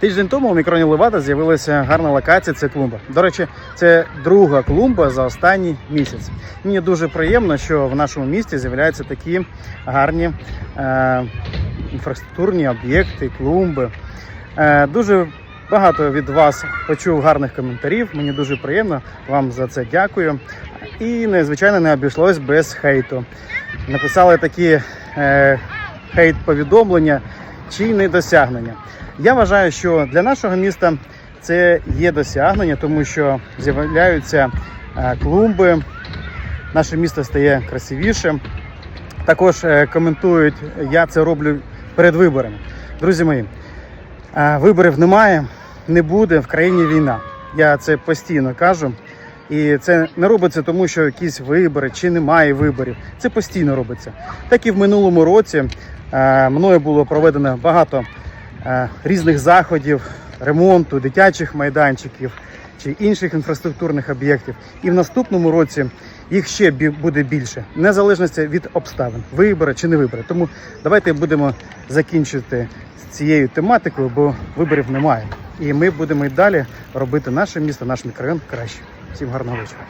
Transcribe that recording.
Тиждень тому у мікроні Левада з'явилася гарна локація. Це клумба. До речі, це друга клумба за останній місяць. Мені дуже приємно, що в нашому місті з'являються такі гарні е, інфраструктурні об'єкти, клумби. Е, дуже багато від вас почув гарних коментарів. Мені дуже приємно. Вам за це дякую. І незвичайно не обійшлось без хейту. Написали такі е, хейт-повідомлення чи недосягнення. Я вважаю, що для нашого міста це є досягнення, тому що з'являються е, клумби, наше місто стає красивішим. Також е, коментують, я це роблю перед виборами. Друзі мої, е, виборів немає, не буде в країні війна. Я це постійно кажу. І це не робиться тому, що якісь вибори чи немає виборів. Це постійно робиться. Так і в минулому році е, мною було проведено багато е, різних заходів, ремонту, дитячих майданчиків чи інших інфраструктурних об'єктів. І в наступному році їх ще буде більше, в незалежності від обставин, вибори чи не вибори. Тому давайте будемо закінчити з цією тематикою, бо виборів немає. І ми будемо і далі робити наше місто, наш мікрорайон краще. Всім гарного вечора.